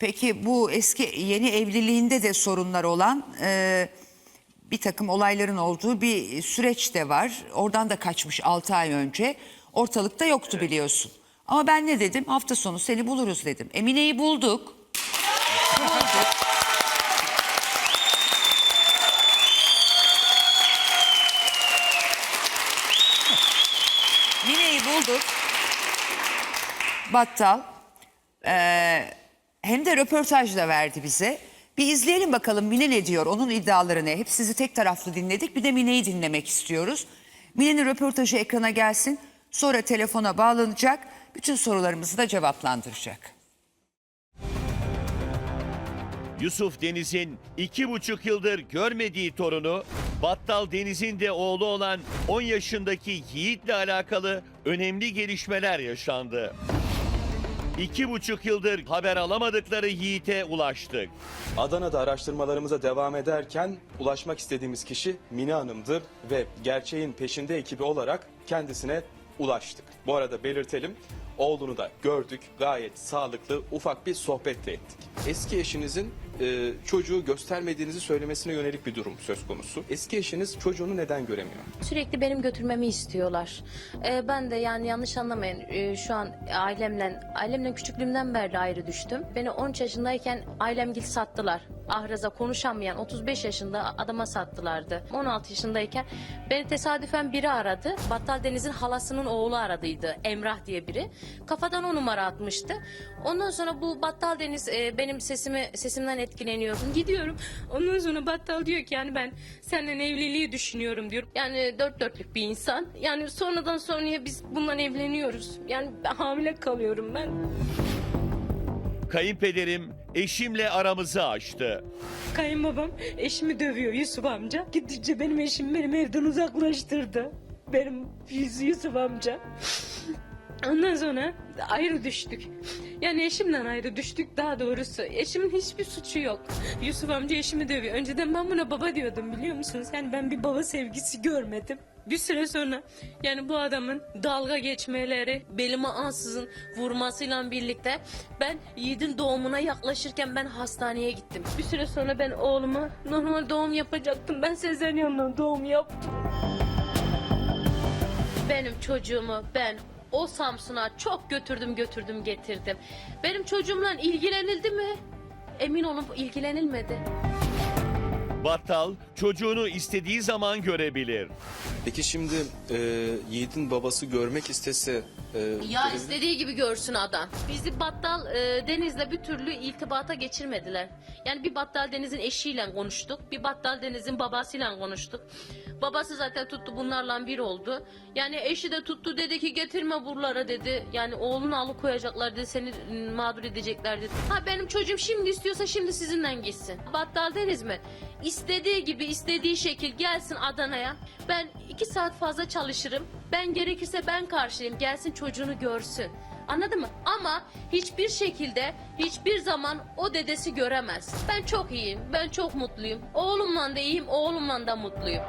Peki bu eski yeni evliliğinde de sorunlar olan e, bir takım olayların olduğu bir süreç de var. Oradan da kaçmış 6 ay önce. Ortalıkta yoktu biliyorsun. Ama ben ne dedim? Hafta sonu seni buluruz dedim. Emine'yi bulduk. Bulduk. Mine'yi bulduk. Battal. Ee, hem de röportaj da verdi bize. Bir izleyelim bakalım Mine ne diyor, onun iddiaları ne? Hep sizi tek taraflı dinledik, bir de Mine'yi dinlemek istiyoruz. Mine'nin röportajı ekrana gelsin, sonra telefona bağlanacak, bütün sorularımızı da cevaplandıracak. Yusuf Deniz'in iki buçuk yıldır görmediği torunu, Battal Deniz'in de oğlu olan 10 yaşındaki Yiğit'le alakalı önemli gelişmeler yaşandı. İki buçuk yıldır haber alamadıkları Yiğit'e ulaştık. Adana'da araştırmalarımıza devam ederken ulaşmak istediğimiz kişi Mine Hanım'dı ve gerçeğin peşinde ekibi olarak kendisine ulaştık. Bu arada belirtelim oğlunu da gördük gayet sağlıklı ufak bir sohbet de ettik. Eski eşinizin e, çocuğu göstermediğinizi söylemesine yönelik bir durum söz konusu. Eski eşiniz çocuğunu neden göremiyor? Sürekli benim götürmemi istiyorlar. Ee, ben de yani yanlış anlamayın e, şu an ailemle ailemle küçüklüğümden beri ayrı düştüm. Beni 13 yaşındayken ailemgil sattılar. Ahraza konuşamayan 35 yaşında adama sattılardı. 16 yaşındayken beni tesadüfen biri aradı. Battal Deniz'in halasının oğlu aradıydı. Emrah diye biri. Kafadan o numara atmıştı. Ondan sonra bu Battal Deniz e, benim sesimi sesimden etkileniyorum. Gidiyorum. Ondan sonra Battal diyor ki yani ben seninle evliliği düşünüyorum diyor. Yani dört dörtlük bir insan. Yani sonradan sonraya biz bundan evleniyoruz. Yani ben hamile kalıyorum ben. Kayınpederim eşimle aramızı açtı. Kayınbabam eşimi dövüyor Yusuf amca. Gittikçe benim eşim benim evden uzaklaştırdı. Benim Yus- Yusuf amca. Ondan sonra ayrı düştük. Yani eşimden ayrı düştük daha doğrusu. Eşimin hiçbir suçu yok. Yusuf amca eşimi dövüyor. Önceden ben buna baba diyordum biliyor musunuz? Yani ben bir baba sevgisi görmedim. Bir süre sonra yani bu adamın dalga geçmeleri, belime ansızın vurmasıyla birlikte ben Yiğit'in doğumuna yaklaşırken ben hastaneye gittim. Bir süre sonra ben oğluma normal doğum yapacaktım. Ben sezeryonla doğum yaptım. Benim çocuğumu ben o Samsun'a çok götürdüm götürdüm getirdim. Benim çocuğumla ilgilenildi mi? Emin olun ilgilenilmedi. Battal çocuğunu istediği zaman görebilir. Peki şimdi e, Yiğit'in babası görmek istese e, Ya görebilir- istediği gibi görsün adam. Bizi Battal e, Deniz'le bir türlü iltibata geçirmediler. Yani bir Battal Deniz'in eşiyle konuştuk. Bir Battal Deniz'in babasıyla konuştuk. Babası zaten tuttu bunlarla bir oldu. Yani eşi de tuttu dedi ki getirme buralara dedi. Yani oğlunu alıkoyacaklar dedi seni mağdur edecekler dedi. Ha benim çocuğum şimdi istiyorsa şimdi sizinle gitsin. Battal Deniz mi? İstediği gibi istediği şekil gelsin Adana'ya. Ben iki saat fazla çalışırım. Ben gerekirse ben karşılayayım. Gelsin çocuğunu görsün. Anladın mı? Ama hiçbir şekilde hiçbir zaman o dedesi göremez. Ben çok iyiyim. Ben çok mutluyum. Oğlumla da iyiyim. Oğlumla da mutluyum.